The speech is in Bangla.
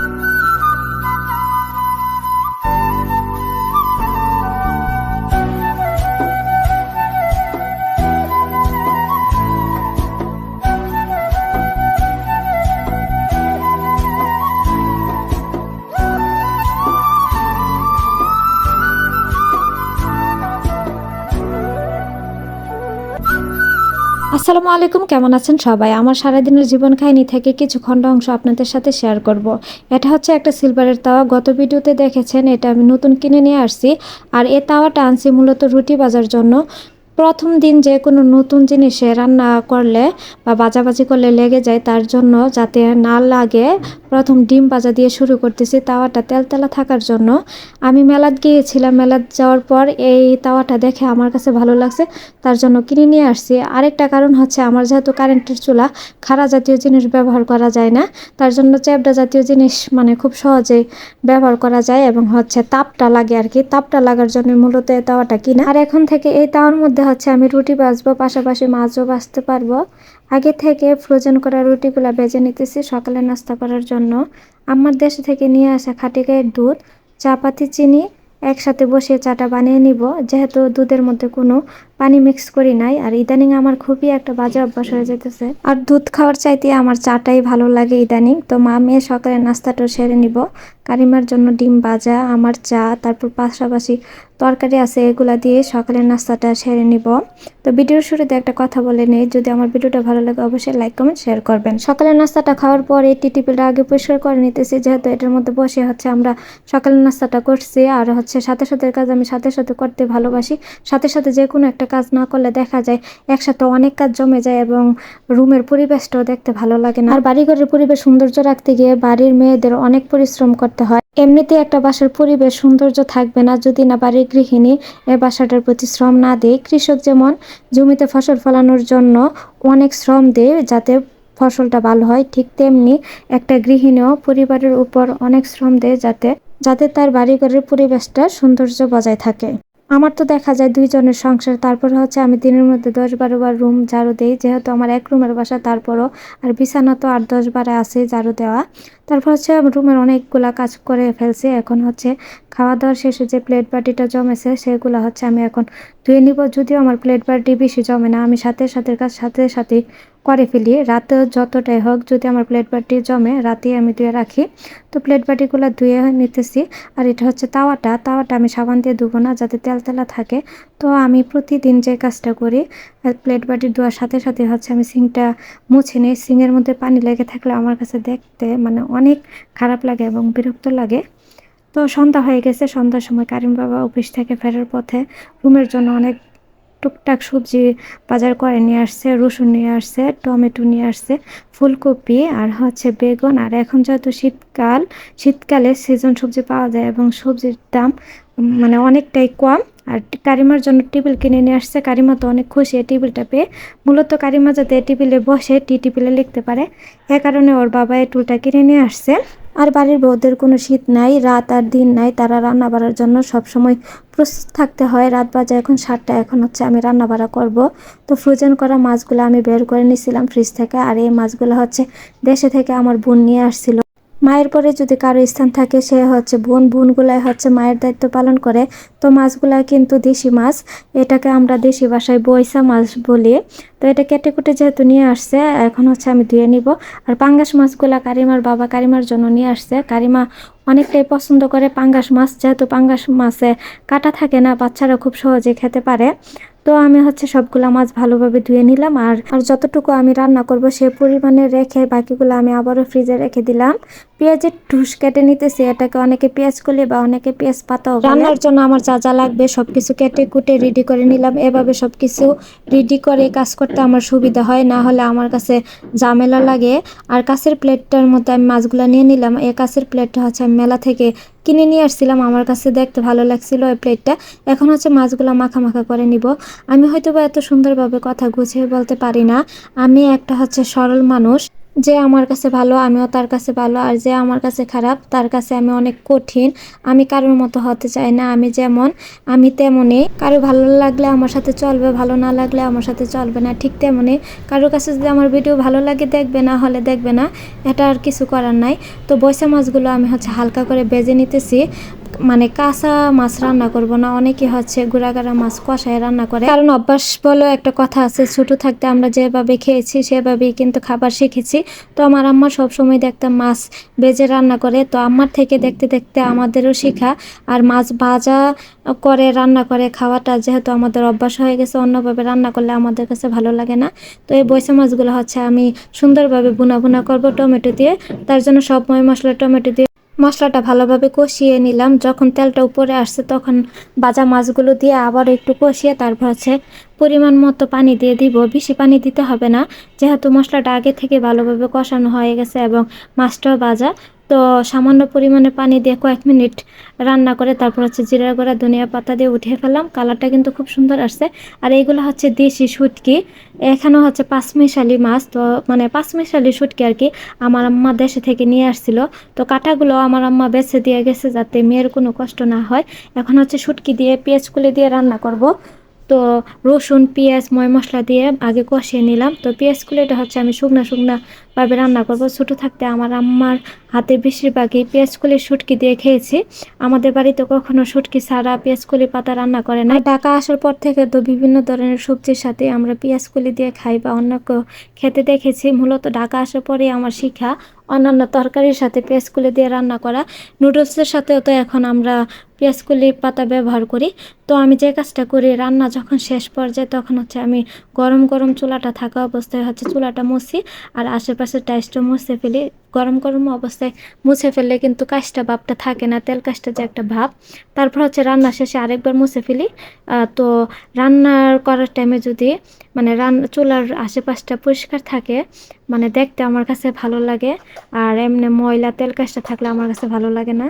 Thank you. আসসালামু আলাইকুম, কেমন আছেন সবাই? আমার সারাদিনের জীবন কাহিনী থেকে কিছু খণ্ড অংশ আপনাদের সাথে শেয়ার করব। এটা হচ্ছে একটা সিলভারের তাওয়া। গত ভিডিওতে দেখেছেন, এটা আমি নতুন কিনে নিয়ে আসছি। আর এ তাওয়াটা আনছি মূলত রুটি বাজার জন্য। প্রথম দিন যে কোনো নতুন জিনিসে রান্না করলে বা বাজাবাজি করলে লেগে যায়, তার জন্য যাতে না লাগে, প্রথম ডিম ভাজা দিয়ে শুরু করতেছি তাওয়াটা তেলতেলা থাকার জন্য। আমি মেলাত গিয়েছিলাম মেলাত যাওয়ার পর এই তাওয়াটা দেখে আমার কাছে ভালো লাগছে, তার জন্য কিনে নিয়ে আসছি। আরেকটা কারণ হচ্ছে আমার যেহেতু কারেন্টের চুলা, খাড়া জাতীয় জিনিস ব্যবহার করা যায় না, তার জন্য চ্যাপডা জাতীয় জিনিস মানে খুব সহজেই ব্যবহার করা যায় এবং হচ্ছে তাপটা লাগে আর কি, তাপটা লাগার জন্য মূলত এই তাওয়াটা কিনা। আর এখন থেকে এই তাওয়ার মধ্যে হচ্ছে আমি রুটি বাঁচবো পাশাপাশি মাছও বাঁচতে পারব। আগে থেকে ফ্রোজেন করা রুটিগুলো বেজে নিতেছি সকালে নাস্তা করার জন্য। আমার দেশ থেকে নিয়ে আসা খাটি গায়ের দুধ চাপাতি চিনি একসাথে বসিয়ে চাটা বানিয়ে নিব। যেহেতু দুধের মধ্যে কোনো পানি মিক্স করি নাই। আর ইদানিং আমার খুবই একটা বাজে অভ্যাস হয়ে যেতেছে আর দুধ খাওয়ার চাইতে আমার চাটাই ভালো লাগে ইদানিং। তো মা মেয়ে সকালে নাস্তাটা সেরে নিব। কারিমার জন্য ডিম ভাজা, আমার চা, তারপর পাশাপাশি তরকারি আছে এগুলা দিয়ে সকালের নাস্তাটা সেরে নিব। তো ভিডিওর শুরুতে একটা কথা বলে নেই। যদি আমার ভিডিওটা ভালো লাগে অবশ্যই লাইক কমেন্ট শেয়ার করবেন। সকালের নাস্তাটা খাওয়ার পর টিটিপিলটা আগে পরিষ্কার করে নিতেছি। যেহেতু এটার মধ্যে বসে হচ্ছে আমরা সকালের নাস্তাটা করছি। আর হচ্ছে সাথে সাথে কাজ আমি সাথে সাথে করতে ভালোবাসি। সাথে সাথে যে কোনো একটা কাজ না করলে দেখা যায় একসাথে অনেক কাজ জমে যায় এবং রুমের পরিবেশটাও দেখতে ভালো লাগে না। আর বাড়িঘরের পরিবেশ সৌন্দর্য রাখতে গিয়ে বাড়ির মেয়েদের অনেক পরিশ্রম করতে হয়। এমনিতে একটা বাসার পরিবেশ সৌন্দর্য থাকবে না যদি না বাড়ির গৃহিণী এ বাসাটার প্রতি শ্রম না দেয়। কৃষক যেমন জমিতে ফসল ফলানোর জন্য অনেক শ্রম দেয় যাতে ফসলটা ভালো হয়, ঠিক তেমনি একটা গৃহিণীও পরিবারের উপর অনেক শ্রম দেয় যাতে যাতে তার বাড়িঘরের পরিবেশটা সৌন্দর্য বজায় থাকে। আমার তো দেখা যায় দুইজনের সংসার, তারপর হচ্ছে আমি দিনের মধ্যে দশ বারো বার রুম ঝাড়ু দিই, যেহেতু আমার এক রুমের বাসা, তারপরও আর বিছানা তো আর দশ বারে আছে ঝাড়ু দেওয়া। তারপর হচ্ছে রুমের অনেকগুলা কাজ করে ফেলছি, এখন হচ্ছে খাওয়া দাওয়ার শেষে যে প্লেট বাটিটা জমেছে, সেগুলো হচ্ছে আমি এখন ধুয়ে নিব, যদিও আমার প্লেট বাটি বেশি জমে না, আমি সাথে সাথে কাজ, সাথে সাথে করে ফেলি। রাতে যতটাই হোক, যদি আমার প্লেট বাটি জমে, রাতে আমি ধুয়ে রাখি। তো প্লেট বাটিগুলো ধুয়ে নিতেছি। আর এটা হচ্ছে তাওয়াটা। তাওয়াটা আমি সাবান দিয়ে ধুবো না, যাতে তেল তেলা থাকে। তো আমি প্রতিদিন যে কাজটা করি প্লেট বাটি ধোয়ার সাথে সাথে হচ্ছে আমি সিংটা মুছে নিই। সিংয়ের মধ্যে পানি লেগে থাকলে আমার কাছে দেখতে মানে অনেক খারাপ লাগে এবং বিরক্ত লাগে। তো সন্ধ্যা হয়ে গেছে। সন্ধ্যার সময় কারিম বাবা অফিস থেকে ফেরার পথে রুমের জন্য অনেক টুকটাক সবজি বাজার করে নিয়ে আসছে, রসুন নিয়ে আসছে, টমেটো নিয়ে আসছে, ফুলকপি আর হচ্ছে বেগুন। আর এখন যেহেতু শীতকাল, শীতকালে সিজন সবজি পাওয়া যায় এবং সবজির দাম মানে অনেকটাই কম। আর কারিমার জন্য টেবিল কিনে নিয়ে আসছে। কারিমা তো অনেক খুশি এই টেবিলটা পেয়ে। মূলত কারিমা যাতে টেবিলে বসে টি টেবিলে লিখতে পারে। এ কারণে ওর বাবা এই টুলটা কিনে নিয়ে আসছে। আর বাড়ির বউদের কোনো শীত নাই, রাত আর দিন নাই, তারা রান্না বাড়ার জন্য সবসময় প্রস্তুত থাকতে হয়। রাত বাজে এখন সাতটা, এখন হচ্ছে আমি রান্না বাড়া করব। তো ফ্রোজেন করা মাছগুলো আমি বের করে নিয়েছিলাম ফ্রিজ থেকে, আর এই মাছগুলো হচ্ছে দেশে থেকে আমার বোন নিয়ে আসছিল। মায়ের পরে যদি কারও স্থান থাকে, সে হচ্ছে বোন, বোনগুলাই হচ্ছে মায়ের দায়িত্ব পালন করে। তো মাছগুলা কিন্তু দেশি মাছ। এটাকে আমরা দেশি ভাষায় বৈশা মাছ বলি। তো এটা কেটে কুটে যেহেতু নিয়ে আসছে, এখন হচ্ছে আমি ধুয়ে নিব। আর পাঙ্গাস মাছগুলা কারিমার বাবা কারিমার জন্য নিয়ে আসছে। কারিমা অনেকটাই পছন্দ করে পাঙ্গাস মাছ, যেহেতু পাঙ্গাস মাছে কাটা থাকে না, বাচ্চারা খুব সহজে খেতে পারে। তো আমি হচ্ছে সবগুলা মাছ ভালোভাবে ধুয়ে নিলাম আর আর যতটুকু আমি রান্না করব সে পরিমাণে রেখে বাকিগুলো আমি আবারও ফ্রিজে রেখে দিলাম। পেঁয়াজের ঠুস কেটে নিতেছি, এটাকে অনেকে পেঁয়াজ কলি বা অনেকে পেঁয়াজ পাতাও রান্নার জন্য আমার যা যা লাগবে সবকিছু কেটে কুটে রেডি করে নিলাম। এভাবে সবকিছু রেডি করে কাজ করতে আমার সুবিধা হয়, না হলে আমার কাছে ঝামেলা লাগে। আর কাছের প্লেটটার মধ্যে আমি মাছগুলো নিয়ে নিলাম। এই কাছের প্লেটটা হচ্ছে আমি মেলা থেকে কিনে নিয়ে আসছিলাম। আমার কাছে দেখতে ভালো লাগছিল ওই প্লেটটা। এখন হচ্ছে মাছগুলো মাখা মাখা করে নিব। আমি হয়তো বা এত সুন্দরভাবে কথা গুছিয়ে বলতে পারি না। আমি একটা হচ্ছে সরল মানুষ। যে আমার কাছে ভালো, আমিও তার কাছে ভালো, আর যে আমার কাছে খারাপ, তার কাছে আমি অনেক কঠিন। আমি কারোর মতো হতে চাই না, আমি যেমন, আমি তেমনই। কারও ভালো লাগলে আমার সাথে চলবে, ভালো না লাগলে আমার সাথে চলবে না, ঠিক তেমনই। কারোর কাছে যদি আমার ভিডিও ভালো লাগে, দেখবে না, হলে দেখবে না। এটা আর কিছু করার নাই। তো বৈশা মাছগুলো আমি হচ্ছে হালকা করে বেজে নিতেছি। মানে কাঁচা মাছ রান্না করব না, অনেকে হচ্ছে গুড়াগাড়া মাছ কষায় রান্না করে। কারণ অভ্যাস বলো একটা কথা আছে, ছোট থাকতে আমরা যেভাবে খেয়েছি, সেভাবেই কিন্তু খাবার শিখেছি। তো আমার আম্মা সবসময় দেখতাম মাছ বেজে রান্না করে, তো আম্মার থেকে দেখতে দেখতে আমাদেরও শেখা। আর মাছ ভাজা করে রান্না করে খাওয়াটা যেহেতু আমাদের অভ্যাস হয়ে গেছে, অন্যভাবে রান্না করলে আমাদের কাছে ভালো লাগে না। তো এই বৈশা মাছগুলো হচ্ছে আমি সুন্দরভাবে বুনা বুনা করব টমেটো দিয়ে, তার জন্য সব ময় মশলা টমেটো দিয়ে মশলাটা ভালোভাবে কষিয়ে নিলাম। যখন তেলটা উপরে আসছে তখন বাজা মাছগুলো দিয়ে আবার একটু কষিয়ে তারপর হচ্ছে পরিমাণ মতো পানি দিয়ে দিব। বেশি পানি দিতে হবে না। যেহেতু মশলাটা আগে থেকে ভালোভাবে কষানো হয়ে গেছে এবং মাছটাও ভাজা তো সামান্য পরিমাণে পানি দিয়ে কয়েক মিনিট রান্না করে তারপর হচ্ছে জিরা গুঁড়া, ধনিয়া পাতা দিয়ে উঠিয়ে ফেললাম। কালারটা কিন্তু খুব সুন্দর আসছে। আর এইগুলো হচ্ছে দেশি শুটকি। এখানেও হচ্ছে পাঁচমিশালি মাছ। তো মানে পাঁচমিশালি শুটকি আর কি আমার আম্মা দেশে থেকে নিয়ে আসছিল। তো কাটাগুলো আমার আম্মা বেছে দিয়ে গেছে যাতে মেয়ের কোনো কষ্ট না হয়। এখন হচ্ছে শুটকি দিয়ে, পেঁয়াজ কুলি দিয়ে রান্না করব। তো রসুন, পেঁয়াজ, ময় মশলা দিয়ে আগে কষিয়ে নিলাম। তো পেঁয়াজ কুলিটা হচ্ছে আমি শুকনা শুকনা ভাবে রান্না করব। ছোটো থাকতে আমার আম্মার হাতে বেশিরভাগই পেঁয়াজ কুলি শুটকি দিয়ে খেয়েছি। আমাদের বাড়িতে কখনো শুটকি ছাড়া পেঁয়াজ কুলি পাতা রান্না করে না। ঢাকা আসার পর থেকে তো বিভিন্ন ধরনের সবজির সাথে আমরা পেঁয়াজ কুলি দিয়ে খাই বা অন্য খেতে দেখেছি। মূলত ঢাকা আসার পরে আমার শিখা অন্যান্য তরকারির সাথে পেঁয়াজ কুলি দিয়ে রান্না করা। নুডলসের সাথেও তো এখন আমরা পেঁয়াজ কুলি পাতা ব্যবহার করি। তো আমি যে কাজটা করি, রান্না যখন শেষ পর্যায়ে তখন হচ্ছে আমি গরম গরম চুলাটা থাকা অবস্থায় হচ্ছে চুলাটা মুছি আর আশেপাশে টাইসটা মুছে ফেলি। গরম গরম অবস্থায় মুছে ফেললে কিন্তু কাজটা ভাবটা থাকে না, তেল কাজটা যে একটা ভাব। তারপর হচ্ছে রান্না শেষে আরেকবার মুছে ফেলি। তো রান্নার করার টাইমে যদি মানে রান, চুলার আশেপাশটা পরিষ্কার থাকে মানে দেখতে আমার কাছে ভালো লাগে। আর এমনি ময়লা, তেল কাজটা থাকলে আমার কাছে ভালো লাগে না।